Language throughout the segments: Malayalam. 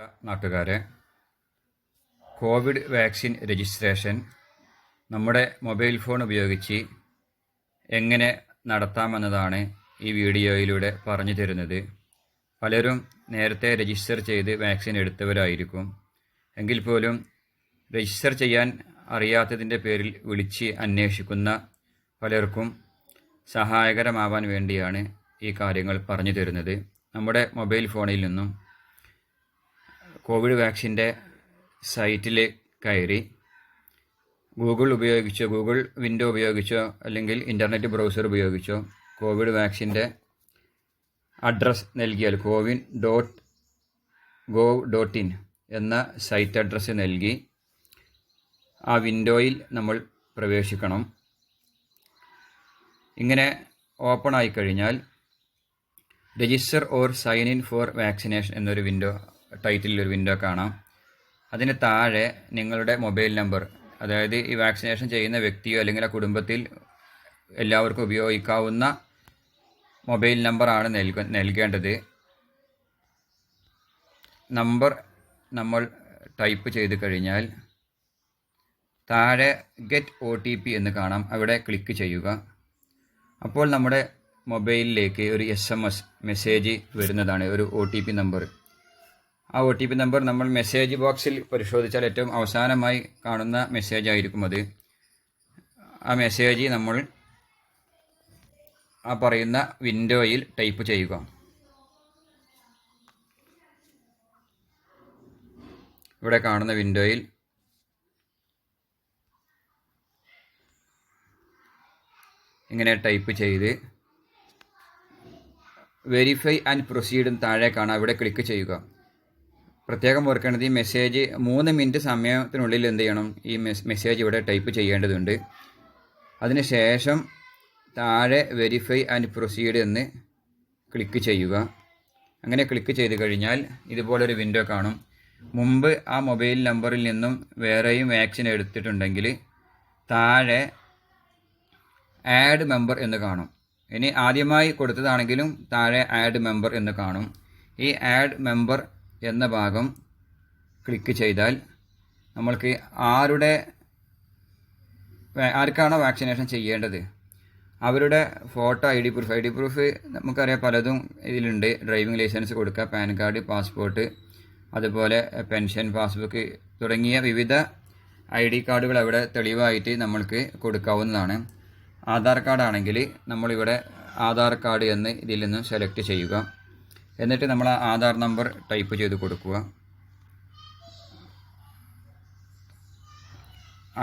നാട്ടുകാരെ കോവിഡ് വാക്സിൻ രജിസ്ട്രേഷൻ നമ്മുടെ മൊബൈൽ ഫോൺ ഉപയോഗിച്ച് എങ്ങനെ നടത്താമെന്നതാണ് ഈ വീഡിയോയിലൂടെ പറഞ്ഞു തരുന്നത്. പലരും നേരത്തെ രജിസ്റ്റർ ചെയ്ത് വാക്സിൻ എടുത്തവരായിരിക്കും. എങ്കിൽ പോലും രജിസ്റ്റർ ചെയ്യാൻ അറിയാത്തതിന്റെ പേരിൽ വിളിച്ച് അന്വേഷിക്കുന്ന പലർക്കും സഹായകരമാവാൻ വേണ്ടിയാണ് ഈ കാര്യങ്ങൾ പറഞ്ഞു തരുന്നത്. നമ്മുടെ മൊബൈൽ ഫോണിൽ നിന്നും കോവിഡ് വാക്സിന്റെ സൈറ്റിൽ കയറി ഗൂഗിൾ ഉപയോഗിച്ചോ ഗൂഗിൾ വിൻഡോ ഉപയോഗിച്ചോ അല്ലെങ്കിൽ ഇന്റർനെറ്റ് ബ്രൗസർ ഉപയോഗിച്ചോ കോവിഡ് വാക്സിന്റെ അഡ്രസ്സ് നൽകിയാൽ CoWIN dot gov dot in എന്ന സൈറ്റ് അഡ്രസ്സ് നൽകി ആ വിൻഡോയിൽ നമ്മൾ പ്രവേശിക്കണം. ഇങ്ങനെ ഓപ്പൺ ആയി കഴിഞ്ഞാൽ register or sign in for vaccination എന്നൊരു വിൻഡോ ടൈറ്റിൽ ഒരു വിൻഡോ കാണാം. അതിന് താഴെ നിങ്ങളുടെ മൊബൈൽ നമ്പർ അതായത് ഈ വാക്സിനേഷൻ ചെയ്യുന്ന വ്യക്തിയോ അല്ലെങ്കിൽ ആ കുടുംബത്തിൽ എല്ലാവർക്കും ഉപയോഗിക്കാവുന്ന മൊബൈൽ നമ്പറാണ് നൽക നൽകേണ്ടത്. നമ്പർ നമ്മൾ ടൈപ്പ് ചെയ്ത് കഴിഞ്ഞാൽ താഴെ ഗെറ്റ് ഒ ടി പി എന്ന് കാണാം. അവിടെ ക്ലിക്ക് ചെയ്യുക. അപ്പോൾ നമ്മുടെ മൊബൈലിലേക്ക് ഒരു എസ് എം എസ് മെസ്സേജ് വരുന്നതാണ് ഒരു ഒ ടി പി നമ്പർ ആ ഒ ടി പി നമ്പർ നമ്മൾ മെസ്സേജ് ബോക്സിൽ പരിശോധിച്ചാൽ ഏറ്റവും അവസാനമായി കാണുന്ന മെസ്സേജ് ആയിരിക്കും അത്. ആ മെസ്സേജ് നമ്മൾ ആ പറയുന്ന വിൻഡോയിൽ ടൈപ്പ് ചെയ്യുക. ഇവിടെ കാണുന്ന വിൻഡോയിൽ ഇങ്ങനെ ടൈപ്പ് ചെയ്ത് വെരിഫൈ ആൻഡ് പ്രൊസീഡും താഴെ കാണാം. ഇവിടെ ക്ലിക്ക് ചെയ്യുക. പ്രത്യേകം ഓർക്കേണ്ടത് ഈ മെസ്സേജ് മൂന്ന് മിനിറ്റ് സമയത്തിനുള്ളിൽ എന്ത് ചെയ്യണം? ഈ മെസ്സേജ് ഇവിടെ ടൈപ്പ് ചെയ്യേണ്ടതുണ്ട്. അതിനുശേഷം താഴെ വെരിഫൈ ആൻഡ് പ്രൊസീഡ് എന്ന് ക്ലിക്ക് ചെയ്യുക. അങ്ങനെ ക്ലിക്ക് ചെയ്ത് കഴിഞ്ഞാൽ ഇതുപോലൊരു വിൻഡോ കാണും. മുമ്പ് ആ മൊബൈൽ നമ്പറിൽ നിന്നും വേറെയും വാക്സിൻ എടുത്തിട്ടുണ്ടെങ്കിൽ താഴെ ആഡ് മെമ്പർ എന്ന് കാണും. ഇനി ആദ്യമായി കൊടുത്തതാണെങ്കിലും താഴെ ആഡ് മെമ്പർ എന്ന് കാണും. ഈ ആഡ് മെമ്പർ എന്ന ഭാഗം ക്ലിക്ക് ചെയ്താൽ നമ്മൾക്ക് ആരുടെ ആർക്കാണോ വാക്സിനേഷൻ ചെയ്യേണ്ടത്? അവരുടെ photo I D proof. I D proof നമുക്കറിയാം പലതും ഇതിലുണ്ട്. ഡ്രൈവിംഗ് ലൈസൻസ് കൊടുക്കുക പാൻ കാർഡ് പാസ്പോർട്ട് അതുപോലെ പെൻഷൻ പാസ്ബുക്ക് തുടങ്ങിയ വിവിധ ഐ ഡി കാർഡുകൾ അവിടെ തെളിവായിട്ട് നമ്മൾക്ക് കൊടുക്കാവുന്നതാണ്. ആധാർ കാർഡാണെങ്കിൽ നമ്മളിവിടെ ആധാർ കാർഡ് എന്ന് ഇതിൽ നിന്നും സെലക്ട് ചെയ്യുക. എന്നിട്ട് നമ്മൾ ആധാർ നമ്പർ ടൈപ്പ് ചെയ്ത് കൊടുക്കുക.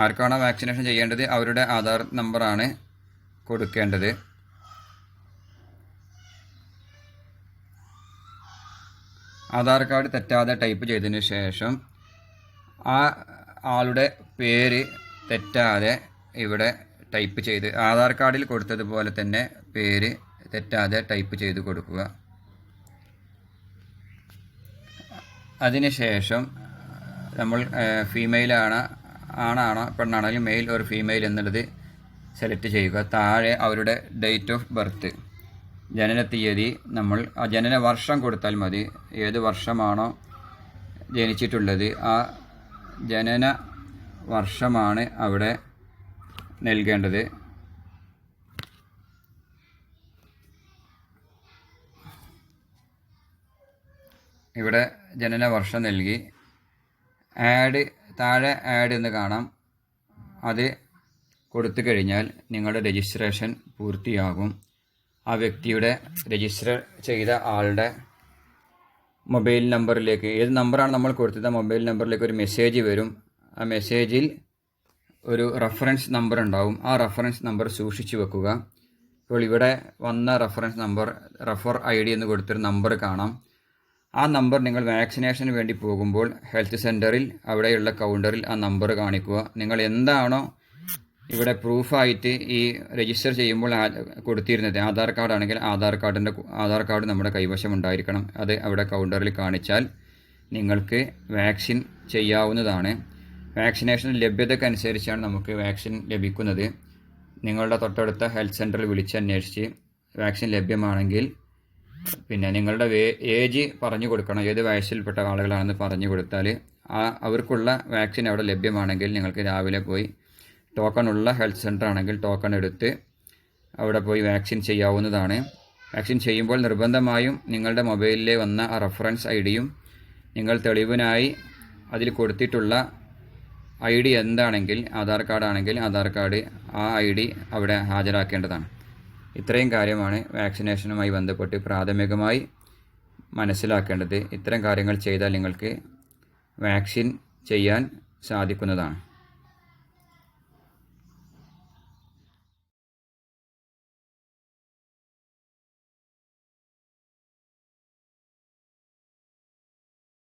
ആർക്കാണോ വാക്സിനേഷൻ ചെയ്യേണ്ടത് അവരുടെ ആധാർ നമ്പറാണ് കൊടുക്കേണ്ടത്. ആധാർ കാർഡ് തെറ്റാതെ ടൈപ്പ് ചെയ്തതിന് ശേഷം ആ ആളുടെ പേര് തെറ്റാതെ ഇവിടെ ടൈപ്പ് ചെയ്ത് ആധാർ കാർഡിൽ കൊടുത്തതുപോലെ തന്നെ പേര് തെറ്റാതെ ടൈപ്പ് ചെയ്ത് കൊടുക്കുക. അതിനുശേഷം നമ്മൾ ഫീമെയിലാണ് ആണാണോ പെണ്ണാണെങ്കിലും മെയിൽ ഒരു ഫീമെയിൽ എന്നുള്ളത് സെലക്ട് ചെയ്യുക. താഴെ അവരുടെ ഡേറ്റ് ഓഫ് ബർത്ത് ജനന തീയതി നമ്മൾ ആ ജനന വർഷം കൊടുത്താൽ മതി. ഏത് വർഷമാണോ ജനിച്ചിട്ടുള്ളത് ആ ജനന വർഷമാണ് അവിടെ നൽകേണ്ടത്. ഇവിടെ ജനന വർഷം നൽകി. ആഡ് താഴെ ആഡ് എന്ന് കാണാം. അത് കൊടുത്തു കഴിഞ്ഞാൽ നിങ്ങളുടെ രജിസ്ട്രേഷൻ പൂർത്തിയാകും. ആ വ്യക്തിയുടെ രജിസ്റ്റർ ചെയ്ത ആളുടെ മൊബൈൽ നമ്പറിലേക്ക് ഏത് നമ്പറാണ് നമ്മൾ കൊടുത്തത്? മൊബൈൽ നമ്പറിലേക്ക് ഒരു മെസ്സേജ് വരും. ആ മെസ്സേജിൽ ഒരു റഫറൻസ് നമ്പർ ഉണ്ടാവും. ആ റഫറൻസ് നമ്പർ സൂക്ഷിച്ചു വെക്കുക. ഇപ്പോൾ ഇവിടെ വന്ന reference number refer I D എന്ന് കൊടുത്തൊരു നമ്പർ കാണാം. ആ നമ്പർ നിങ്ങൾ വാക്സിനേഷന് വേണ്ടി പോകുമ്പോൾ ഹെൽത്ത് സെന്ററിൽ അവിടെയുള്ള കൗണ്ടറിൽ ആ നമ്പർ കാണിക്കുക. നിങ്ങൾ എന്താണോ ഇവിടെ പ്രൂഫായിട്ട് ഈ രജിസ്റ്റർ ചെയ്യുമ്പോൾ കൊടുത്തിരുന്നത് ആധാർ കാർഡ് ആണെങ്കിൽ ആധാർ കാർഡിന്റെ ആധാർ കാർഡ് നമ്മുടെ കൈവശം ഉണ്ടായിരിക്കണം. അത് അവിടെ കൗണ്ടറിൽ കാണിച്ചാൽ നിങ്ങൾക്ക് വാക്സിൻ ചെയ്യാവുന്നതാണ്. വാക്സിനേഷൻ ലഭ്യതക്കനുസരിച്ചാണ് നമുക്ക് വാക്സിൻ ലഭിക്കുന്നത്. നിങ്ങളുടെ തൊട്ടടുത്ത ഹെൽത്ത് സെന്ററിൽ വിളിച്ചന്വേഷിച്ച് വാക്സിൻ ലഭ്യമാണെങ്കിൽ പിന്നെ നിങ്ങളുടെ ഏജ് പറഞ്ഞു കൊടുക്കണം. ഏത് വയസ്സിൽപ്പെട്ട ആളുകളാണെന്ന് പറഞ്ഞു കൊടുത്താൽ ആ അവർക്കുള്ള വാക്സിൻ അവിടെ ലഭ്യമാണെങ്കിൽ നിങ്ങൾക്ക് രാവിലെ പോയി ടോക്കൺ ഉള്ള ഹെൽത്ത് സെന്റർ ആണെങ്കിൽ ടോക്കൺ എടുത്ത് അവിടെ പോയി വാക്സിൻ ചെയ്യാവുന്നതാണ്. വാക്സിൻ ചെയ്യുമ്പോൾ നിർബന്ധമായും നിങ്ങളുടെ മൊബൈലിലെ വന്ന ആ റെഫറൻസ് ഐ ഡിയും നിങ്ങൾ തെളിവിനായി അതിൽ കൊടുത്തിട്ടുള്ള ഐ ഡി എന്താണെങ്കിൽ ആധാർ കാർഡ് ആണെങ്കിൽ ആധാർ കാർഡ് ആ ഐ ഡി അവിടെ ഹാജരാക്കേണ്ടതാണ്. ഇത്രയും കാര്യമാണ് വാക്സിനേഷനുമായി ബന്ധപ്പെട്ട് പ്രാഥമികമായി മനസ്സിലാക്കേണ്ടത്. ഇത്തരം കാര്യങ്ങൾ ചെയ്താൽ നിങ്ങൾക്ക് വാക്സിൻ ചെയ്യാൻ സാധിക്കുന്നതാണ്.